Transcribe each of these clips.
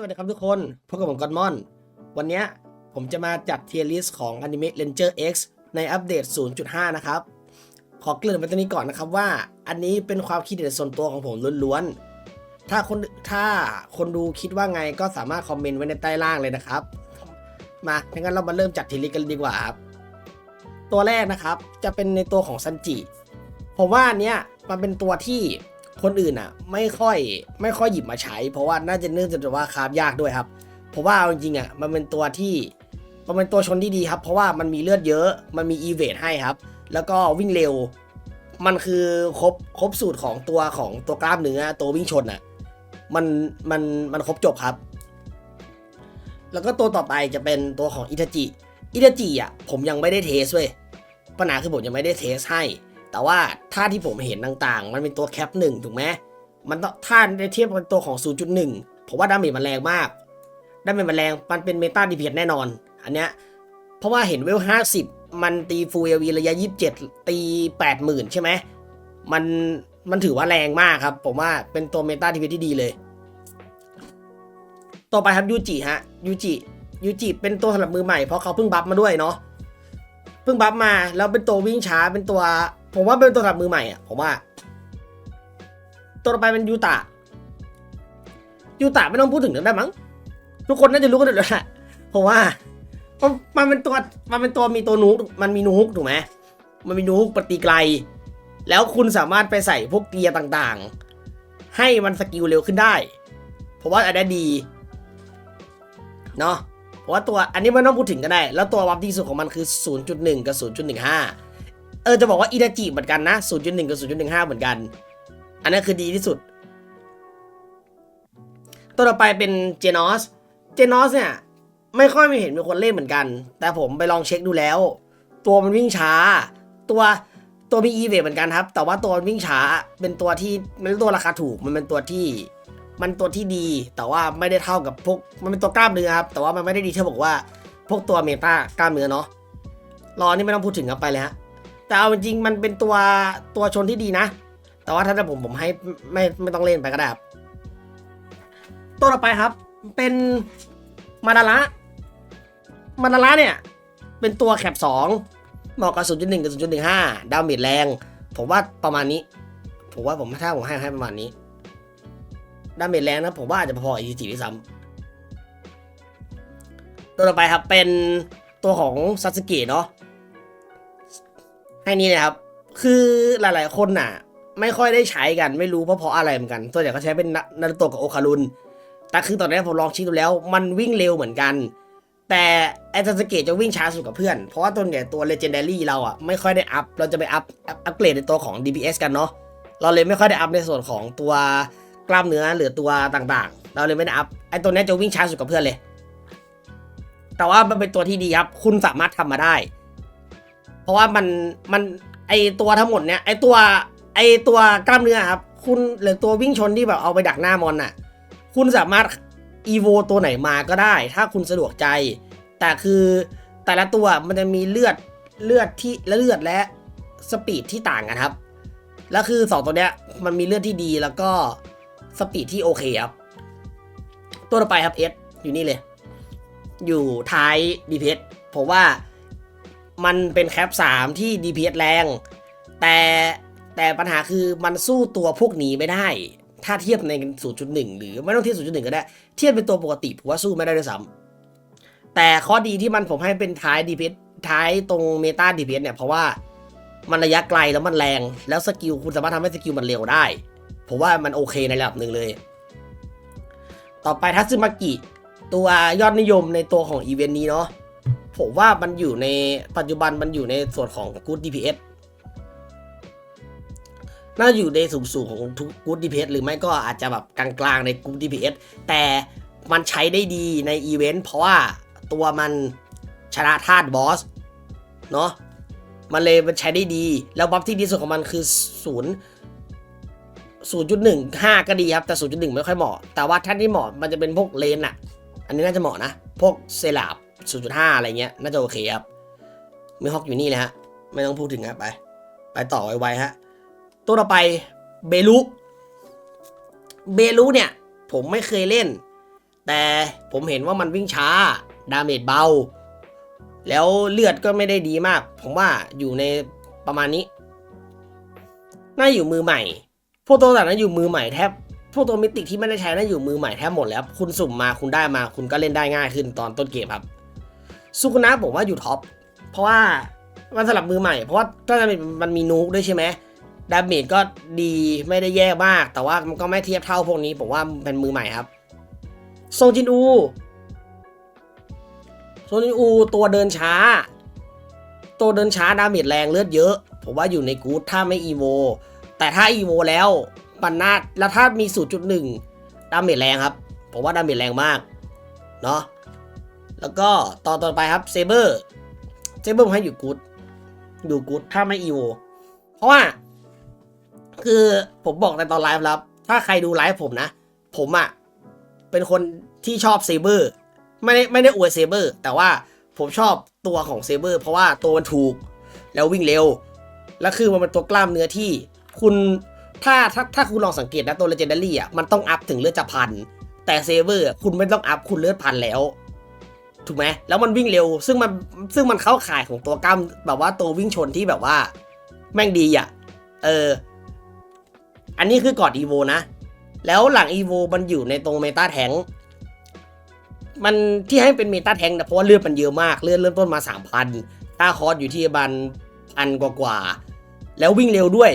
สวัสดีครับทุกคนพบกับผมกอนมอน วันนี้ผมจะมาจัดเทียร์ลิสต์ของ Anime Ranger X ในอัปเดต 0.5 นะครับ ขอเกริ่นไปตรงนี้ก่อนนะครับว่า อันนี้เป็นความคิดเห็นส่วนตัวของผมล้วนๆ ถ้าคนถ้าคนดูคิดว่าไงก็สามารถคอมเมนต์ไว้ในใต้ล่างเลยนะครับ มางั้นเรามาเริ่มจัดเทียร์ลิสต์กันดีกว่าครับ ตัวแรกนะครับจะเป็นในตัวของซันจิ ผมว่าอันเนี้ยมันเป็นตัวที่ คนอื่นอะ ไม่ค่อยไม่ค่อยหยิบมาใช้ เพราะว่าน่าจะเนื่องจากว่าคราฟยากด้วยครับเพราะว่าเอาจริงๆอะมันเป็นตัวที่มันเป็นตัวชนที่ดีครับ เพราะว่ามันมีเลือดเยอะ มันมีอีเวทให้ครับ แล้วก็วิ่งเร็ว มันคือครบครบสูตรของตัวของตัวกล้ามเนื้อตัววิ่งชนอะมันมันมันครบจบครับ แล้วก็ตัวต่อไปจะเป็นตัวของอิทาจิอิทาจิอะผมยังไม่ได้เทสเว้ยปัญหาคือผมยังไม่ได้เทสให้ แต่ว่าถ้าที่ผมเห็นต่างๆ มันเป็นตัวแคปหนึ่งถูกไหมมันต้องถ้าในเทียบกับตัวของ 0.1 ผมว่าดาเมจมันแรงมากดาเมจมันแรงมันเป็นเมตาดีเพียแน่นอน อันเนี้ยเพราะว่าเห็นเวล 50 มันตีฟูเอวีระยะ 27 ตี 80,000 ใช่ไหมมันมันถือว่าแรงมากครับ ผมว่าเป็นตัวเมตาดีเพียที่ดีเลย ต่อไปครับยูจิฮะยูจิยูจิเป็นตัวสำหรับมือใหม่เพราะเขาเพิ่งบัฟมาด้วยเนาะเพิ่งบัฟมาแล้วเป็นตัววิ่งช้าเป็นตัว ผมว่าเป็นตัวรับมือใหม่อะผมว่า ตัวต่อไปเป็นยูตะยูตะไม่ต้องพูดถึงได้มั้งทุกคนน่าจะรู้กันหมดแล้วแหละผมว่ามันมันเป็นตัวมันเป็นตัวมีตัวนูกมันมีนูกถูกไหมมันมีนูกปฏิไกล แล้วคุณสามารถไปใส่พวกเกียร์ต่างๆ ให้มันสกิลเร็วขึ้นได้ผมว่าอันนี้ดีเนาะเพราะว่าตัวอันนี้ไม่ต้องพูดถึงก็ได้ แล้วตัววับที่สุดของมันคือ 0.1 กับ 0.15 ออจะบอกว่าอินาจิเหมือนกันนะ 0.1 กับ 0.15 เหมือนกัน อันนั้นคือดีที่สุด ตัวต่อไปเป็นเจนอส เจนอสเนี่ย ไม่ค่อยมีเห็นมีคนเล่นเหมือนกัน แต่ผมไปลองเช็คดูแล้ว ตัวมันวิ่งช้า ตัวตัวมีอีเวเหมือนกันครับ แต่ว่าตัววิ่งช้าเป็นตัวที่ไม่ใช่ตัวราคาถูกมันเป็นตัวที่ มันตัวที่ดี แต่ว่าไม่ได้เท่ากับพวกมันเป็นตัวกล้ามเนื้อครับแต่ว่ามันไม่ได้ดีเท่าบอกว่า พวกตัวเมตากล้ามเนื้อเนาะรอนี่ไม่ต้องพูดถึงครับไปเลยฮะ แต่เอาจริงมันเป็นตัวตัวชนที่ดีนะ แต่ว่าถ้าผมผมให้ไม่ไม่ต้องเล่นไปก็ได้ครับตัวต่อไปครับ เป็นมาดาระมาดาระเนี่ย เป็นตัวแคปสองเหมาะกับ0.1กับ0.15ดาเมจแรง ผมว่าประมาณนี้ ผมว่าผมถ้าผมให้ให้ประมาณนี้ดาเมจแรงนะผมว่าอาจจะพออีจีด้วยซ้ำตัวต่อไปครับเป็นตัวของซาสึเกะเนาะ ให้นี่เลยครับ คือหลาย ๆ คนน่ะ ไม่ค่อยได้ใช้กันไม่รู้เพราะเพราะอะไรเหมือนกันส่วนใหญ่ก็ใช้เป็นนารุโตะกับโอคารุนแต่คือตอนนี้ผมลองชี้ดูแล้วมันวิ่งเร็วเหมือนกัน แต่ไอซาสเกะจะวิ่งช้าสุดกับเพื่อน เพราะว่าตัวเนี่ยตัว Legendary เราอะไม่ค่อยได้อัพ เราจะไปอัพอัพเกรดในตัวของ DPS กันเนาะเราเลยไม่ค่อยได้อัพในส่วนของตัวกล้ามเนื้อหรือตัวต่างๆ เราเลยไม่ได้อัพไอตัวนี้จะวิ่งช้าสุดกับเพื่อนเลย แต่ว่ามันเป็นตัวที่ดีครับ คุณสามารถทำมาได้ ราะว่ามันมันไอตัวทั้งหมดเนี้ยไอตัวไอตัวกล้ามเนื้อครับคุณหรือตัววิ่งชนที่แบบเอาไปดักหน้ามอนน่ะ คุณสามารถอีโวตัวไหนมาก็ได้ ถ้าคุณสะดวกใจ แต่คือแต่ละตัวมันจะมีเลือดเลือดที่และเลือดและสปีดที่ต่างกันครับ แล้วคือสองตัวเนี้ยมันมีเลือดที่ดีแล้วก็สปีดที่โอเคครับ ตัวต่อไปครับเอสอยู่นี่เลย อยู่ท้าย DPS ผมว่า มันเป็นแคป 3 ที่ DPS แรง แต่แต่ปัญหาคือมันสู้ตัวพวกนี้ไม่ได้ ถ้าเทียบใน 0.1 หรือไม่ต้องเทียบ 0.1 ก็ได้ เทียบเป็นตัวปกติผมว่าสู้ไม่ได้ด้วยซ้ำแต่ข้อดีที่มันผมให้เป็นท้าย DPS ท้ายตรงเมตา DPS เนี่ยเพราะว่ามันระยะไกลแล้วมันแรง แล้วสกิลคุณสามารถทำให้สกิลมันเร็วได้ ผมว่ามันโอเคในระดับหนึ่งเลย ต่อไปทัตสึมากิ ตัวยอดนิยมในตัวของอีเวนต์นี้เนาะ ผมว่ามันอยู่ในปัจจุบันมันอยู่ในส่วนของ Good DPS น่าอยู่ในสูงสูงของทุก Good DPS หรือไม่ก็อาจจะแบบกลางๆใน Good DPS แต่มันใช้ได้ดีในอีเวนต์เพราะว่าตัวมันชนะธาตุบอส เนาะมันเลยมันใช้ได้ดี แล้วบัฟที่ดีสุดของมันคือศูนย์ศูนย์จุดหนึ่งห้าก็ดีครับ แต่ศูนย์จุดหนึ่งไม่ค่อยเหมาะ แต่ว่าท่านที่เหมาะมันจะเป็นพวกเลนอะอันนี้น่าจะเหมาะนะ พวกเซลาบ ศูนย์จุดห้าอะไรเงี้ย น่าจะโอเคครับมีฮอกอยู่นี่เลยฮะ ไม่ต้องพูดถึงครับไป ไปต่อไวๆฮะ ตัวต่อไปเบลุเบลุเนี่ย ผมไม่เคยเล่น แต่ผมเห็นว่ามันวิ่งช้า ดาเมจเบา แล้วเลือดก็ไม่ได้ดีมาก ผมว่าอยู่ในประมาณนี้ น่าอยู่มือใหม่ พวกตัวต่างนั้นอยู่มือใหม่แทบพวกตัวมิติที่ไม่ได้ใช้น่าอยู่มือใหม่แทบหมดแล้ว คุณสุ่มมาคุณได้มา คุณก็เล่นได้ง่ายขึ้นตอนต้นเกมครับ สุกุนะผมว่าอยู่ท็อป เพราะว่ามันสลับมือใหม่ เพราะว่าถ้ามันมันมีนูกด้วยใช่ไหมดาเมจก็ดีไม่ได้แย่มาก แต่ว่ามันก็ไม่เทียบเท่าพวกนี้ ผมว่าเป็นมือใหม่ครับ โซจินอู โซจินอูตัวเดินช้า ตัวเดินช้าดาเมจแรงเลือดเยอะ ผมว่าอยู่ในกู๊ดถ้าไม่อีโว แต่ถ้าอีโวแล้วปันนาแล้วถ้ามี 0.1 ดาเมจแรงครับ ผมว่าดาเมจแรงมาก เนาะ แล้วก็ต่อต่อไปครับเซเบอร์เซเบอร์ผมให้อยู่กูดอยู่กูดถ้าไม่อีโวเพราะว่า คือผมบอกในตอนไลฟ์แล้ว ถ้าใครดูไลฟ์ผมนะ ผมอะ เป็นคนที่ชอบเซเบอร์ไม่ได้ไม่ได้อวยเซเบอร์แต่ว่าผมชอบตัวของเซเบอร์เพราะว่าตัวมันถูก แล้ววิ่งเร็ว แล้วคือมันเป็นตัวกล้ามเนื้อที่คุณถ้าถ้าถ้าคุณลองสังเกตนะตัวเลเจนดารี่อะมันต้องอัพถึงเลือดจะพัน แต่เซเบอร์คุณไม่ต้องอัพคุณเลือดพันแล้ว ถูกไหมแล้วมันวิ่งเร็ว ซึ่งมันซึ่งมันเข้าข่ายของตัวกล้ามแบบว่าตัววิ่งชนที่แบบว่า แม่งดีอะ เออ อันนี้คือกอดอีโวนะ แล้วหลังอีโวมันอยู่ในตรงเมตาแทงมันที่ให้เป็นเมตาแทงนะเพราะว่าเลือดมันเยอะมาก เลือดเริ่มต้นมาสามพันค่าคอร์สอยู่ที่ประมาณพันกว่ากว่าๆแล้ววิ่งเร็วด้วย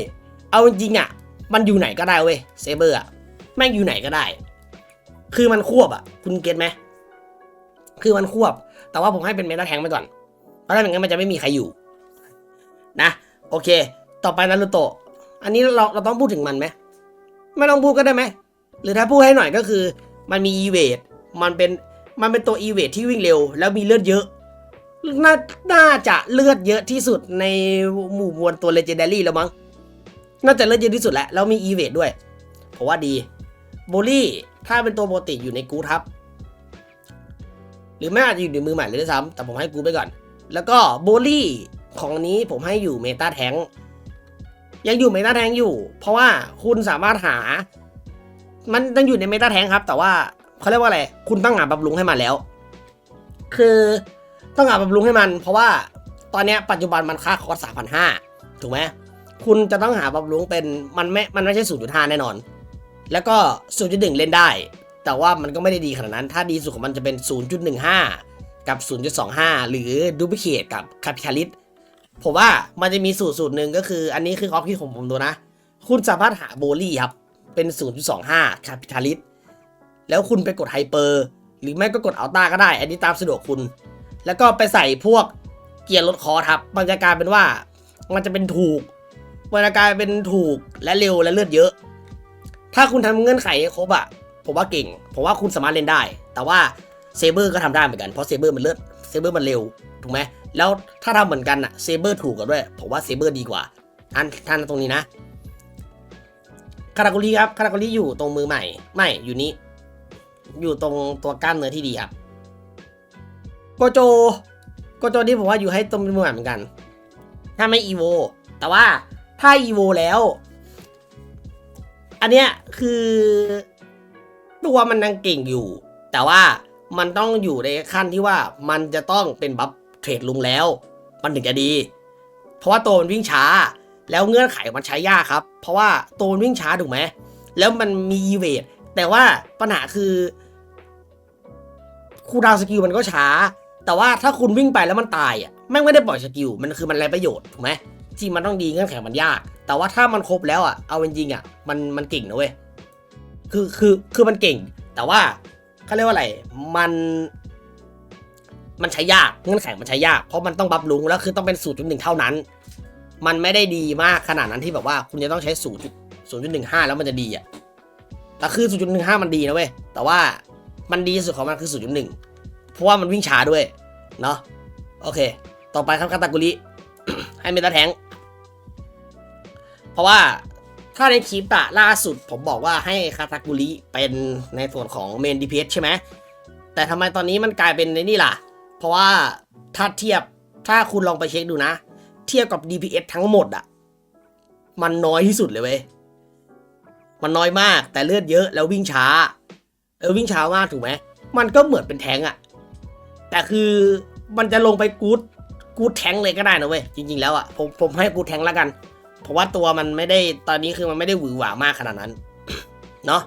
เอาจริงอะ มันอยู่ไหนก็ได้เว้ยเซเบอร์อะแม่งอยู่ไหนก็ได้ คือมันควบอะ คุณเก็ตไหม คือมันควบ แต่ว่าผมให้เป็นเมตาแทงไปก่อน เพราะถ้าอย่างนั้นมันจะไม่มีใครอยู่ นะ โอเค ต่อไปนารูโตะ อันนี้เราเราต้องพูดถึงมันไหม ไม่ต้องพูดก็ได้ไหม หรือถ้าพูดให้หน่อยก็คือ มันมีอีเวท มันเป็น มันเป็นตัวอีเวทที่วิ่งเร็ว แล้วมีเลือดเยอะ น่า น่าจะเลือดเยอะที่สุดในหมู่มวลตัวเลเจนดารี่แล้วมั้ง น่าจะเลือดเยอะที่สุดแล้ว แล้วมีอีเวทด้วย ผมว่าดี โบลี่ ถ้าเป็นตัวปกติอยู่ในกูทับ รือไม่อาจจะอยู่ในมือใหม่เลยด้วยซ้ำแต่ผมให้กูไปก่อน แล้วก็โบลี่ของนี้ผมให้อยู่เมตาแทงยังอยู่เมตาแทงอยู่ เพราะว่าคุณสามารถหา มันยังอยู่ในเมตาแทงครับ แต่ว่าเขาเรียกว่าอะไร คุณต้องหาบำรุงให้มันแล้ว คือต้องหาบำรุงให้มัน เพราะว่าตอนนี้ปัจจุบันมันค่าคอร์สสามพันห้าถูกไหมคุณจะต้องหาบำรุงเป็นมันไม่ มันไม่ใช่ศูนย์จุดห้าแน่นอน แล้วก็ศูนย์จุดหนึ่งเล่นได้ แต่ว่ามันก็ไม่ได้ดีขนาดนั้น ถ้าดีสุดของมันจะเป็น 0.15 กับ 0.25 หรือดูพิเคตกับคาพิ t าลิสผมว่ามันจะมีสูตรสูตรหนึ่งก็คือ อันนี้คือความคิดของผมดูนะ คุณสามารถหาโบลี่ครับ เป็น 0.25 คาพิ t าลิสแล้วคุณไปกดไฮเปอร์หรือไม่ก็กดอัลต้าก็ได้ อันนี้ตามสะดวกคุณ แล้วก็ไปใส่พวกเกียร์ลดคอร์สครับ มันจะกลายเป็นว่า มันจะเป็นถูกมันจะกลายเป็นถูกและเร็วและเลือดเยอะ ถ้าคุณทำเงื่อนไขให้ครบอะ ผมว่าเก่ง ผมว่าคุณสามารถเล่นได้ แต่ว่าเซเบอร์ก็ทำได้เหมือนกัน เพราะเซเบอร์มันเลือดเซเบอร์มันเร็ว ถูกไหม แล้วถ้าทำเหมือนกันอะเซเบอร์ถูกกว่าด้วย ผมว่าเซเบอร์ดีกว่า อันท่านตรงนี้นะ คารากุรีครับ คารากุรีอยู่ตรงมือใหม่ ไม่ อยู่นี้ อยู่ตรงตัวกล้ามเนื้อที่ดีครับ โกโจ โกโจนี่ผมว่าอยู่ให้ตรงมือใหม่เหมือนกัน ถ้าไม่อีโว แต่ว่าถ้าอีโวแล้ว อันเนี้ยคือ ตัวมันยังเก่งอยู่ แต่ว่ามันต้องอยู่ในขั้นที่ว่ามันจะต้องเป็นบัฟเทรดลุงแล้ว มันถึงจะดี เพราะว่าตัวมันวิ่งช้า แล้วเงื่อนไขมันใช้ยากครับ เพราะว่าตัวมันวิ่งช้าถูกไหมแล้วมันมีอีเวทแต่ว่าปัญหาคือคูดาวสกิลมันก็ช้า แต่ว่าถ้าคุณวิ่งไปแล้วมันตายอะแม่งไม่ได้ปล่อยสกิลมันคือมันไรประโยชน์ถูกไหมจริงมันต้องดีเงื่อนไขมันยาก แต่ว่าถ้ามันครบแล้วอะเอาจริงๆอะมันมันเก่งนะเว้ย คือคือคือมันเก่ง แต่ว่าเขาเรียกว่าอะไรมัน มันใช้ยากเงื่อนไขมันใช้ยาก เพราะมันต้องบับลุงแล้วคือต้องเป็น 0.1 เท่านั้น มันไม่ได้ดีมากขนาดนั้นที่แบบว่า คุณจะต้องใช้ 0 0.15 แล้วมันจะดีอะแต่คือ 0.15 มันดีนะเว้ยแต่ว่ามันดีที่สุดของมันคือ 0.1 เพราะว่ามันวิ่งช้าด้วยเนาะโอเค ต่อไปครับคาตากุริให้เมตาแทงเพราะว่า ถ้าในคลิปอะล่าสุดผมบอกว่าให้คาตากุริเป็นในส่วนของเมนดีเพใช่ไหมแต่ทำไมตอนนี้มันกลายเป็นในนี่ล่ะ เพราะว่าถ้าเทียบถ้าคุณลองไปเช็คดูนะ เทียบกับ DPS ทั้งหมดอะมันน้อยที่สุดเลยเว้ยมันน้อยมากแต่เลือดเยอะแล้ววิ่งช้า เออวิ่งช้ามากถูกไหมมันก็เหมือนเป็นแทงอะแต่คือมันจะลงไปกูดกูดแทงเลยก็ได้นะเว้ยจริง ๆ แล้วอะผมผมให้กูดแทงแล้วกัน เพราะว่าตัวมันไม่ได้ตอนนี้คือมันไม่ได้หวือหวามากขนาดนั้นเนาะ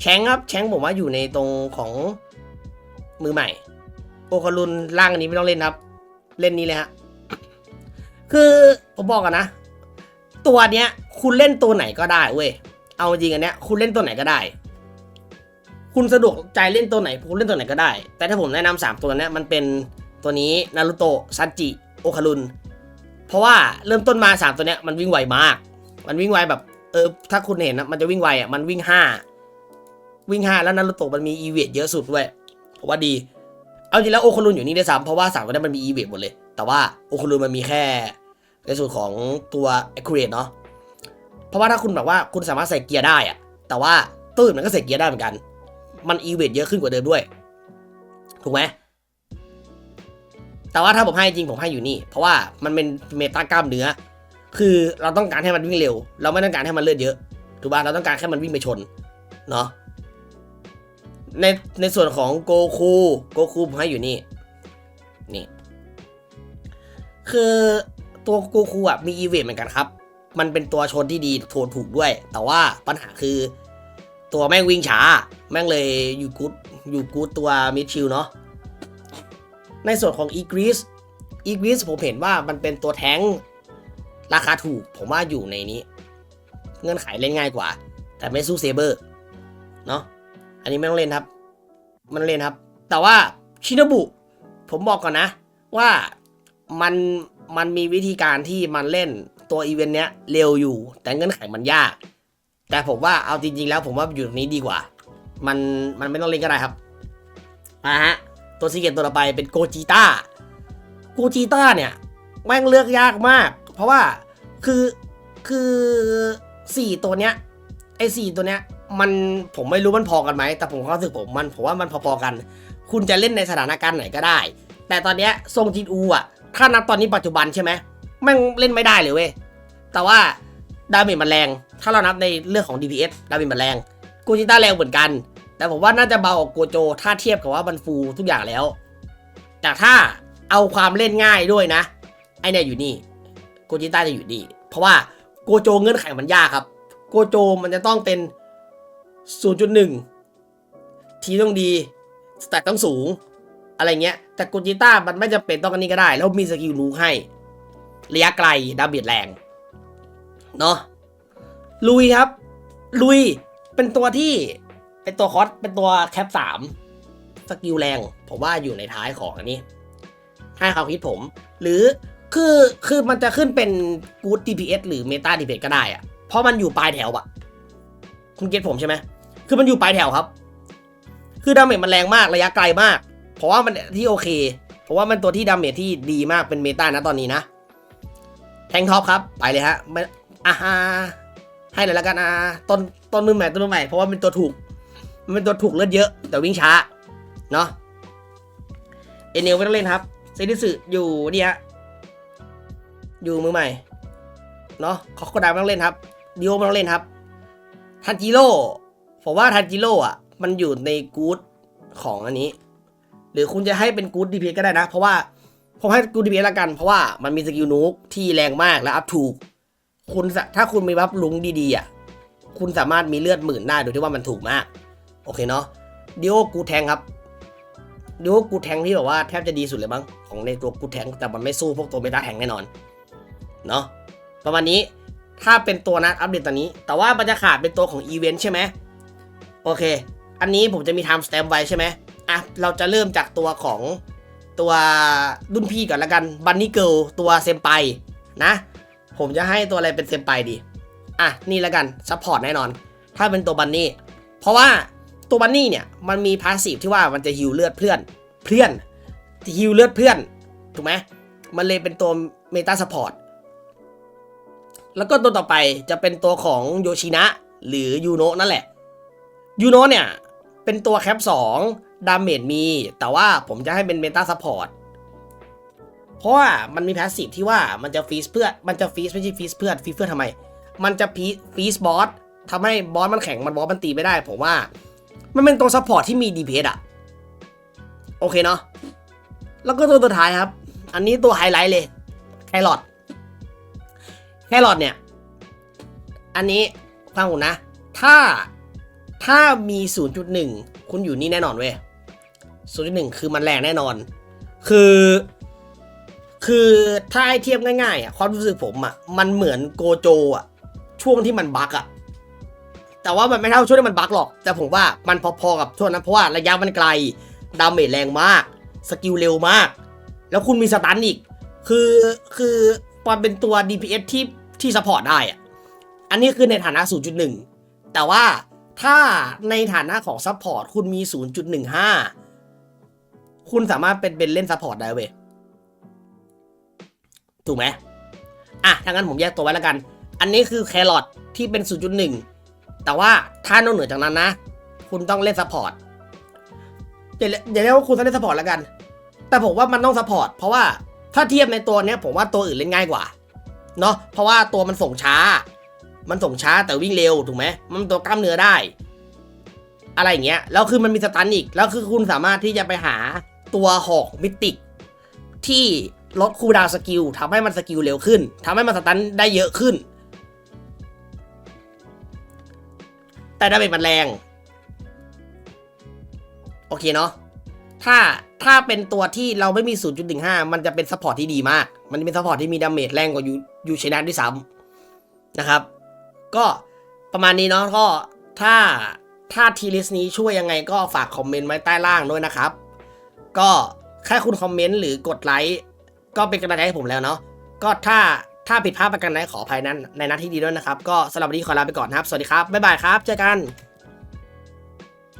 แชงครับแชงผมว่าอยู่ในตรงของมือใหม่โอคารุนล่างอันนี้ไม่ต้องเล่นครับ เล่นนี้เลยฮะคือผมบอกกันนะ ตัวเนี้ย คุณเล่นตัวไหนก็ได้เว้ยเอาจริงอันเนี้ยคุณเล่นตัวไหนก็ได้ คุณสะดวกใจเล่นตัวไหนคุณเล่นตัวไหนก็ได้ แต่ถ้าผมแนะนำสามตัวเนี้ยมันเป็นตัวนี้นารุโตะซันจิโอคารุน เพราะว่าเริ่มต้นมาสามตัวเนี้ยมันวิ่งไวมาก มันวิ่งไวแบบเออถ้าคุณเห็นนะมันจะวิ่งไวอะมันวิ่งห้าวิ่งห้าแล้วนารุโตะมันมีอีเวทเยอะสุดด้วยผมว่าดี เอาจริงแล้วโอคารุนอยู่นี่ได้วยซ้ำเพราะว่าสามตัวนี้มันมีอีเวทหมดเลย แต่ว่าโอคารุนมันมีแค่ในส่วนของตัว accurate เนาะเพราะว่าถ้าคุณแบบว่าคุณสามารถใส่เกียร์ได้อะแต่ว่าตู้อื่นมันก็ใส่เกียร์ได้เหมือนกัน มันอีเวทเยอะขึ้นกว่าเดิมด้วย ถูกไหม แต่ว่าถ้าผมให้จริงผมให้อยู่นี่ เพราะว่ามันเป็นเมตากล้ามเนื้อ คือเราต้องการให้มันวิ่งเร็ว เราไม่ต้องการให้มันเลือดเยอะถูกป่ะเราต้องการแค่มันวิ่งไปชนเนาะในในส่วนของโกคูโกคูผมให้อยู่นี่นี่ คือตัวโกคูอะมีอีเวนต์เหมือนกันครับ มันเป็นตัวชนที่ดีโทนถูกด้วย แต่ว่าปัญหาคือตัวแม่งวิ่งช้า แม่งเลยอยู่กูดอยู่กูดตัวมิดชิลเนาะ ในส่วนของอีกริสอีกริสผมเห็นว่ามันเป็นตัวแท้งราคาถูก ผมว่าอยู่ในนี้ เงื่อนไขเล่นง่ายกว่า แต่ไม่สู้เซเบอร์เนาะอันนี้ไม่ต้องเล่นครับ มันเล่นครับ แต่ว่าชินบุ ผมบอกก่อนนะ ว่ามันมันมีวิธีการที่มันเล่นตัวอีเวนต์เนี้ยเร็วอยู่ แต่เงื่อนไขมันยาก แต่ผมว่าเอาจริงๆแล้วผมว่าอยู่ตรงนี้ดีกว่า มันมันไม่ต้องเล่นก็ได้ครับมาฮะ ตัวซีเกตตัวต่อไปเป็นโกจิต้าโกจิต้าเนี่ยแม่งเลือกยากมาก เพราะว่าคือคือสี่ตัวเนี้ยไอ้สี่ตัวเนี้ยมันผมไม่รู้มันพอกันไหม แต่ผมความรู้สึกผมมันผมว่ามันพอๆกัน คุณจะเล่นในสถานการณ์ไหนก็ได้ แต่ตอนเนี้ยทรงจินอูอะ ถ้านับตอนนี้ปัจจุบันใช่ไหมแม่งเล่นไม่ได้เลยเว้ย แต่ว่าดาเมจมันแรง ถ้าเรานับในเรื่องของ DPS ดาเมจมันแรงโกจิต้าแรงเหมือนกัน แต่ผมว่าน่าจะเบากว่าโกโจ ถ้าเทียบกับว่ามันฟูทุกอย่างแล้ว แต่ถ้าเอาความเล่นง่ายด้วยนะ ไอเนี่ยอยู่นี่ โกจิต้าจะอยู่นี่ เพราะว่าโกโจเงื่อนไขมันยากครับ โกโจมันจะต้องเป็น 0.1 ทีต้องดีสแตทต้องสูง อะไรเงี้ย แต่โกจิต้ามันไม่จำเป็นต้องอันนี้ก็ได้ แล้วมีสกิลรู้ให้ ระยะไกลดาเมจแรง เนาะลุยครับ ลุยเป็นตัวที่ เป็นตัวคอสเป็นตัวแคปสามสกิลแรง ผมว่าอยู่ในท้ายของอันนี้ ให้ความคิดผม หรือคือคือมันจะขึ้นเป็นกู๊ด DPS หรือเมตา DPS ก็ได้อะเพราะมันอยู่ปลายแถวอะคุณเก็ตผมใช่ไหมคือมันอยู่ปลายแถวครับ คือดาเมจมันแรงมากระยะไกลมาก เพราะว่ามันที่โอเค เพราะว่ามันตัวที่ดาเมจที่ดีมากเป็นเมตานะตอนนี้นะ แทงท็อปครับ ไปเลยฮะไม่อ่าฮะให้เลยแล้วกันอ่าต้นต้นมือใหม่ต้นมือใหม่เพราะว่าเป็นตัวถูก มันเป็นตัวถูกเลือดเยอะ แต่วิ่งช้า เนาะเอเนลไม่ต้องเล่นครับเซนิสึอยู่นี่ฮะอยู่มือใหม่ เนาะคอกโคดาไม่ต้องเล่นครับดิโอไม่ต้องเล่นครับ ทันจิโร่ผมว่าทันจิโร่อะมันอยู่ในกู๊ดของอันนี้ หรือคุณจะให้เป็นกู๊ดดีพีก็ได้นะ เพราะว่าผมให้กู๊ดดีพีละกัน เพราะว่ามันมีสกิลนูกที่แรงมากและอัพถูก คุณถ้าคุณมีบัฟลุงดีๆอะคุณสามารถมีเลือดหมื่นได้โดยที่ว่ามันถูกมาก โอเคเนาะดิโอกูแทงครับดิโอกูแทงที่แบบว่าแทบจะดีสุดเลยมั้งของในตัวกูแทงแต่มันไม่สู้พวกตัวเมตาแทงแน่นอนเนาะประมาณนี้ถ้าเป็นตัวนัดอัปเดตตอนนี้ แต่ว่ามันจะขาดเป็นตัวของอีเวนต์ใช่ไหมโอเค อันนี้ผมจะมีไทม์สแตมป์ไว้ใช่ไหมอะเราจะเริ่มจากตัวของตัวรุ่นพี่ก่อนละกันบันนี่เกิลตัวเซมไปนะผมจะให้ตัวอะไรเป็นเซมไปดี อะ นี่ละกันซัพพอร์ตแน่นอน ถ้าเป็นตัวบันนี่เพราะว่า ตัวบันนี่เนี่ยมันมีพาสซีฟที่ว่ามันจะฮิวเลือดเพื่อนเพื่อนฮิวเลือดเพื่อนถูกไหมมันเลยเป็นตัวเมตาซัพพอร์ตแล้วก็ตัวต่อไปจะเป็นตัวของโยชินะหรือยูโนะนั่นแหละยูโนะเนี่ยเป็นตัวแคป2ดาเมจมี แต่ว่าผมจะให้เป็นเมตาซัพพอร์ตเพราะว่ามันมีแพสซีฟที่ว่ามันจะฟีสเพื่อมันจะฟีสไม่ใช่ฟีสเพื่อฟีสเพื่อทำไม มันจะฟีฟีสบอสทำให้บอสมันแข็งมันบอสมันตีไม่ได้ ผมว่า มันเป็นตัวซัพพอร์ตที่มี DPS อะโอเคเนาะแล้วก็ตัวสุดท้ายครับ อันนี้ตัวไฮไลท์เลยแครอทแครอทเนี่ย อันนี้ฟังผมนะ ถ้าถ้ามี 0.1 คุณอยู่นี่แน่นอนเว้ย 0.1 คือมันแรงแน่นอน คือ คือถ้าให้เทียบง่ายๆอะความรู้สึกผมอะ มันเหมือนโกโจอะ ช่วงที่มันบั๊กอะ แต่ว่ามันไม่เท่าช่วงที่มันบั๊กหรอก แต่ผมว่ามันพอๆกับช่วงนั้นเพราะว่าระยะมันไกล ดาเมจแรงมาก สกิลเร็วมาก แล้วคุณมีสตันอีก คือคือมันเป็นตัว DPS ที่ที่สปอร์ตได้อะอันนี้คือในฐานะ 0.1 แต่ว่าถ้าในฐานะของซัพพอร์ตคุณมี 0.15 คุณสามารถเป็นเป็นเล่นซัพพอร์ตได้เว้ยถูกไหมอะถ้างั้นผมแยกตัวไว้แล้วกัน อันนี้คือแครอทที่เป็น 0.1 แต่ว่าถ้านอกเหนือจากนั้นนะ คุณต้องเล่นซัพพอร์ตอย่าอย่าเรียกว่าคุณต้องเล่นซัพพอร์ตแล้วกัน แต่ผมว่ามันต้องซัพพอร์ตเพราะว่าถ้าเทียบในตัวเนี้ยผมว่าตัวอื่นเล่นง่ายกว่าเนาะเพราะว่าตัวมันส่งช้า มันส่งช้าแต่วิ่งเร็วถูกไหมมันตัวกล้ามเนื้อได้ อะไรอย่างเงี้ยแล้วคือมันมีสตันอีกแล้วคือคุณสามารถที่จะไปหาตัวหอกมิติกที่ลดคูดาวสกิลทำให้มันสกิลเร็วขึ้นทำให้มันสตันได้เยอะขึ้น แต่ดาเมจมันแรง โอเคเนาะถ้าถ้าเป็นตัวที่เราไม่มี 0.15 มันจะเป็นซัพพอร์ตที่ดีมาก มันเป็นซัพพอร์ตที่มีดาเมจแรงกว่ายูยูชนะด้วยซ้ำนะครับ ก็ประมาณนี้เนาะก็ถ้าถ้าทีลิสนี้ช่วยยังไงก็ฝากคอมเมนต์ไว้ใต้ล่างด้วยนะครับ ก็แค่คุณคอมเมนต์หรือกดไลค์ก็เป็นกำลังใจให้ผมแล้วเนาะก็ถ้า ถ้าผิดพลาดประกันใดขออภัยนั้นในนัดที่ดีด้วยนะครับ ก็สำหรับวันนี้ขอลาไปก่อนนะครับ สวัสดีครับ บ๊ายบายครับ เจอกัน